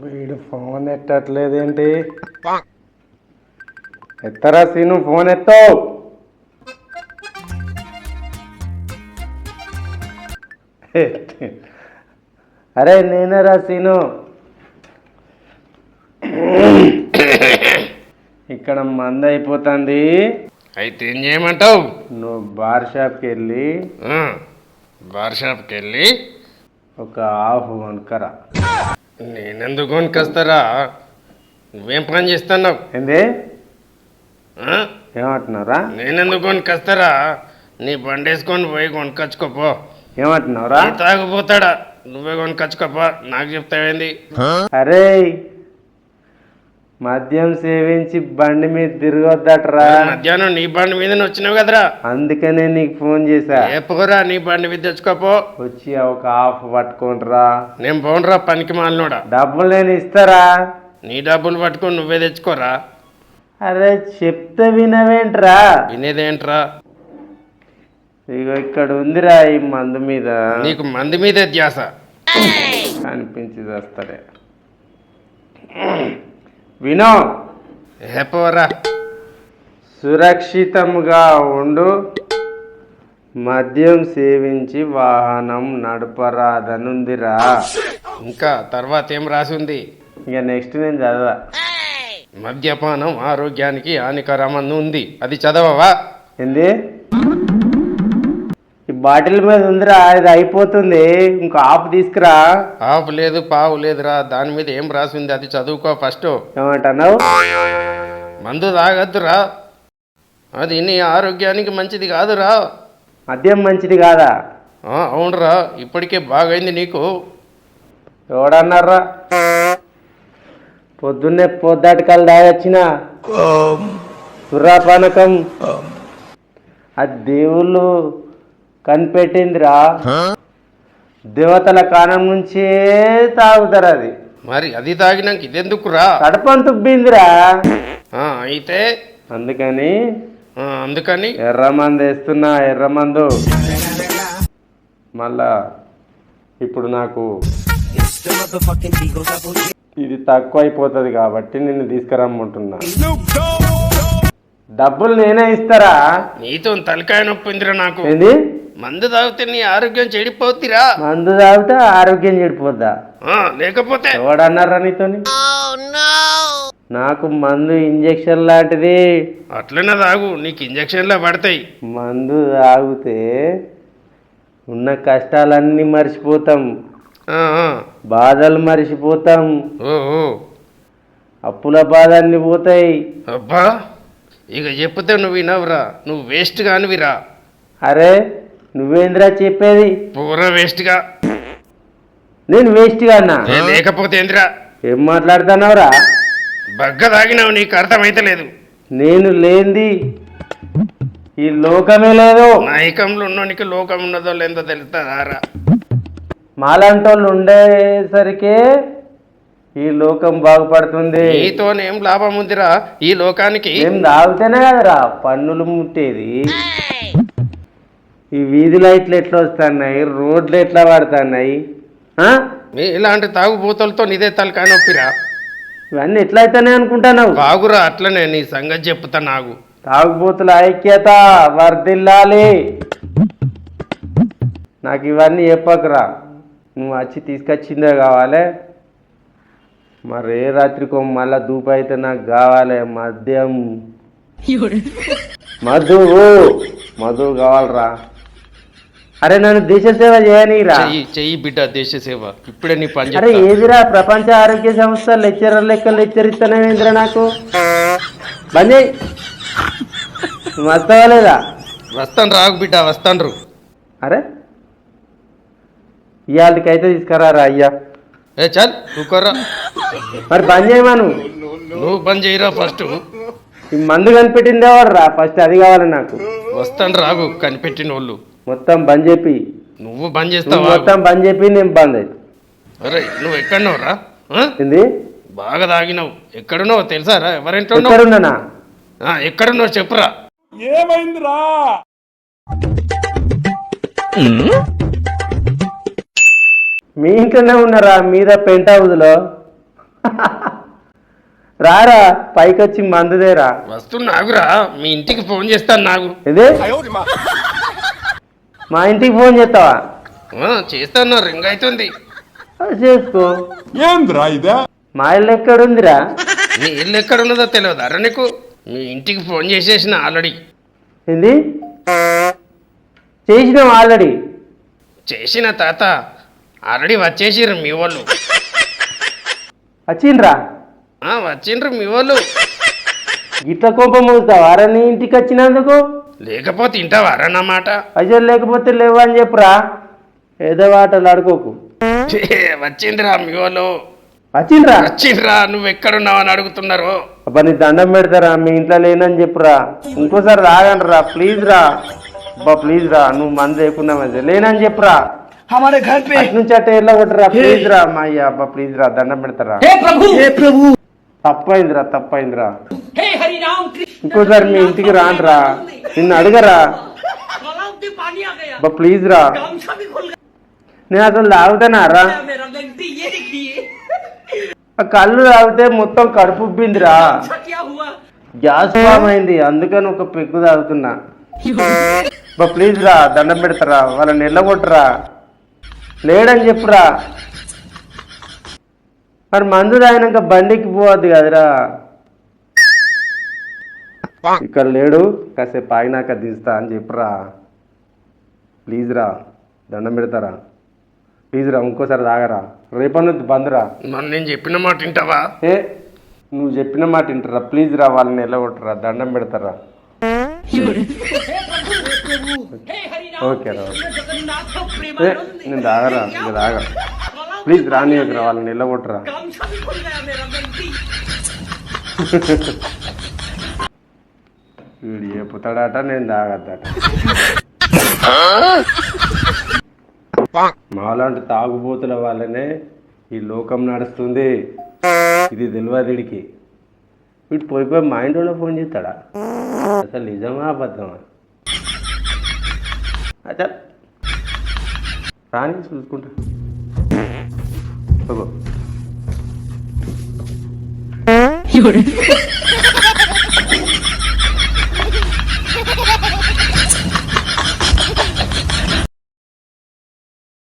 వీడు ఫోన్ ఎత్తట్లేదేంటి? ఎత్తరా సీను ఫోన్ ఎత్తావు. అరే నేనేరా సీను? ఇక్కడ మంద అయిపోతుంది. అయితే ఏం చేయమంటావు? నువ్వు బార్ షాప్కి వెళ్ళి బార్ షాప్కి వెళ్ళి ఒక హాఫ్ కొనుక్కరా. నేనెందుకు కొనుకొస్తారా నువ్వేం పని చేస్తున్నావు? ఏంది? ఏమంటున్నారా నేనెందుకు కొనుకొస్తారా నీ బండి వేసుకొని పోయి కొనుకొచ్చుకోపో. ఏమంటున్నావురా? తాగుపోతాడా నువ్వే కొనుకొచ్చుకోపో నాకు చెప్తావేంది? అరే మద్యం సేవించి బండి మీద తిరగొద్దట్రా. మధ్యాహ్నం నీ బండి మీద వచ్చినావు కదరా. అందుకనే నీకు ఫోన్ చేశా. పోరా నీ బండి మీద తెచ్చుకోపో. వచ్చి ఒక హాఫ్ పట్టుకుంటురా నేను పోనరా పనికి మాలినోడా. డబ్బులు నేను ఇస్తారా? నీ డబ్బులు పట్టుకొని నువ్వే తెచ్చుకోరా అరే చెప్తే వినవేంట్రా? వినేదేంట్రా? ఇగో ఇక్కడ ఉందిరా ఈ మందు మీద. నీకు మంది మీదే ధ్యాస. అనిపించి వస్తారే వినో. ఏ పోరా. సురక్షితంగా ఉండు. మద్యం సేవించి వాహనం నడపరాదనుందిరా. ఇంకా తర్వాత ఏం రాసి ఉంది ఇక నెక్స్ట్ నేను చదవా. మద్యపానం ఆరోగ్యానికి హానికరమని ఉంది అది చదవవా? ఏంది? బాటిల్ మీద ఉందిరా ఇది అయిపోతుంది. ఇంకో ఆఫ్ తీసుకురా. ఆపు లేదు పావు లేదురా. దాని మీద ఏం రాసి ఉంది అది చదువుకో ఫస్ట్. ఏమంటున్నావు? మందు తాగద్దురా. అది నీ ఆరోగ్యానికి మంచిది కాదురా. మద్యం మంచిది కాదా? ఆ, అవునురా. ఇప్పటికే బాగైంది నీకు. ఎవడన్నారా? పొద్దున్నే పొద్దాటికల్ దాగొచ్చిన సురాపానకం ఆ దేవుళ్ళు కనిపెట్టిందిరా. దేవతల కాలం నుంచే తాగుతారు అది. మరి అది తాగినాక ఇదెందుకురా? కడపం తుబ్బిందిరా. ఆ, అయితే? అందుకని ఆ, అందుకని? ఎర్రమందు వేస్తున్నా ఎర్రమందు మళ్ళా ఇప్పుడు నాకు ఇది తక్కువ అయిపోతుంది కాబట్టి నిన్ను తీసుకురమ్మంటున్నా. డబ్బులు నేనే ఇస్తారా? నీతో తలకాయ నొప్పి ఉందిరా నాకు. ఏంది? మందు తాగితే నీ ఆరోగ్యం చెడిపోతురా. మందు తాగితే ఆరోగ్యం చెడిపోద్దా? ఆ, లేకపోతే? ఎవడన్నారా నీతోని? నాకు మందు ఇంజెక్షన్ లాంటిది. అట్లనే తాగు నీకు ఇంజక్షన్లే పడతాయి. మందు తాగితే ఉన్న కష్టాలన్నీ మర్చిపోతాం. ఆ, ఆ. బాధలు మర్చిపోతాం. అప్పుల బాధల్ని పోతాయి. అబ్బా ఇక చెప్తే నువ్వు వినవురా నువ్వు వేస్ట్ కానివిరా. అరే నువ్వేంద్రా చెప్పేది? పూర వేస్ట్గా. నేను వేస్ట్గా అన్నా. లేకపోతే ఏందిరా? ఏం మాట్లాడుతున్నావురా? బగ్గ తాగినావు నీకు అర్థమైతలేదు నేను లేంది. ఈ లోకమే లేదు. నాయకంలో ఉన్నోనికి లోకం ఉన్నదో లేదో తెలుస్తారా మాలాంటి వాళ్ళు ఉండేసరికే ఈ లోకం బాగుపడుతుంది. నీతోనేం లాభం ఉందిరా ఈ లోకానికి ఏం తాగితేనే కదరా పన్నులు ముట్టేది. ఈ వీధి లైట్లు ఎట్లా వస్తున్నాయి రోడ్లు ఎట్లా పడుతున్నాయి? ఇలాంటి తాగుబోతులతో నీదే తలకాయ నొప్పిరా ఇవన్నీ ఎట్లా అయితేనే అనుకుంటున్నావు? బాగురా అట్లనే నీ సంగతి చెప్తా నాకు తాగుబోతుల ఐక్యత వర్ధిల్లాలి. నాకు ఇవన్నీ చెప్పకురా. నువ్వు వచ్చి తీసుకొచ్చిందే కావాలి. మరి ఏ రాత్రికో మళ్ళా దూపు అయితే నాకు కావాలి. మద్యం. మధు మధు కావాలరా. అరే నన్ను దేశ సేవ చేయనీరా. చెయ్యి చెయ్యి బిడ్డ దేశ సేవ. ఇప్పుడే నీ పని అరే చెప్తా. ఏదిరా ప్రపంచ ఆరోగ్య సంస్థ లెక్చరర్ లెక్క లెక్చర్ ఇస్తానేంద్రా నాకు. బంద్ చేయి నువ్వు వస్తావా లేదా వస్తాను రాకు బిడ్డ వస్తాను అరే ఇవాళకైతే తీసుకురారా అయ్యా. ఏ చల్ కూకోరా మరి బంద్ చేయమను నువ్వు. పని చేయరా ఫస్ట్. ఈ మందు కనిపెట్టింది ఎవరు ఫస్ట్ అది కావాలి నాకు. వస్తాను రాగు కనిపెట్టిన వాళ్ళు మొత్తం బంద్ చెప్పి నువ్వు బంద్ చేస్తావా? మొత్తం బంద్ చెప్పి నేను బంద్ అవుతుంది అరే నువ్వు ఎక్కడున్నావురా? ఏంది? బాగా తాగినావు. ఎక్కడున్నావు తెలుసారా ఎవరింట్లో ఉన్నావు? ఎక్కడున్నానా? ఆ, ఎక్కడున్నావు చెప్పురా. మీ ఇంట్లోనే ఉన్నారా? మీద పెంట్ హౌస్లో రారా పైకి వచ్చి మందుదేరా వస్తున్నాగురా మీ ఇంటికి ఫోన్ చేస్తాను నాకు ఇదే మా ఇంటికి ఫోన్ చేస్తావా? చేస్తాను రింగ్ అవుతుంది ఆ, చేసుకో. ఏంద్రా ఇదే? మా ఇల్లు ఎక్కడుందిరా? నీ ఇల్లు ఎక్కడ ఉన్నదో తెలియదు అరే నీకు? మీ ఇంటికి ఫోన్ చేసేసిన ఆల్రెడీ. ఏంది? చేసినాం ఆల్రెడీ? చేసిన తాత ఆల్రెడీ వచ్చేసిర్రు మీ వాళ్ళు. వచ్చిండ్రా? ఆ, వచ్చిండ్రు మీ వాళ్ళు. గిట్ల కోపం అవుతావారా నీ ఇంటికి వచ్చినందుకు? లేకపోతే ఇంటావా అన్నమాట అయ్యో లేకపోతే లేవు అని చెప్పురా ఏదో వాటలు ఆడుకోకు వచ్చిందిరా మీ వాళ్ళు వచ్చిండ్రా వచ్చిండ్రా నువ్వు ఎక్కడున్నావు అని అడుగుతున్నారు అబ్బా నీ దండం పెడతారా మీ ఇంట్లో లేనని చెప్పురా ఇంకోసారి రాగండి రా ప్లీజ్ రా అబ్బా ప్లీజ్ రా నువ్వు మంది లేకుండా మంచి లేనని చెప్పురా हमारे घर पे అటు నుంచి అట్ట ఎట్లా కొట్టరా ప్లీజ్ రా మా అయ్య అబ్బా ప్లీజ్ రా దండం పెడతారా हे प्रभु हे प्रभु తప్పైందిరా తప్పైందిరా हे हरि राम कृष्ण ఇంకోసారి మీ ఇంటికి రానరా నిన్ను అడగరా. ప్లీజ్ రా. నేను అసలు లాగుతానా రా. ఆ కళ్ళు తాగితే మొత్తం కడుపు ఉబ్బిందిరా. గ్యాస్ ఫామ్ అయింది అందుకని ఒక పెక్కు తాగుతున్నా. బా ప్లీజ్ రా దండం పెడతారా వాళ్ళని ఎల్లగొట్టరా లేడని చెప్పురా. మరి మందు తాగినాక బండికి పోవద్దు కదరా. ఇక్కడ లేడు కాసేపు ఆగినాక తీస్తా అని చెప్పరా. ప్లీజ్ రా దండం పెడతారా. ప్లీజ్ రా ఇంకోసారి తాగరా. రేపన్న బంద్రా. నేను చెప్పిన మాట వింటావా? ఏ నువ్వు చెప్పిన మాట వింటారా. ప్లీజ్ రా వాళ్ళని ఎల్లగొట్టరా దండం పెడతారా. ఓకే రా ఏ నేను తాగరా ఇంకా తాగరా. ప్లీజ్ రాని వాళ్ళని ఎల్లగొట్టరా వీడు చెప్పుతాడట నేను తాగద్దట. మాలాంటి తాగుబోతుల వల్లనే ఈ లోకం నడుస్తుంది. ఇది తెలియదు వీడు పోయి పోయి మా ఇంట్లో ఫోన్ చేస్తాడా? అసలు నిజమా అబద్ధమా? అచ్చా రాని చూసుకుంటా. ఓగో.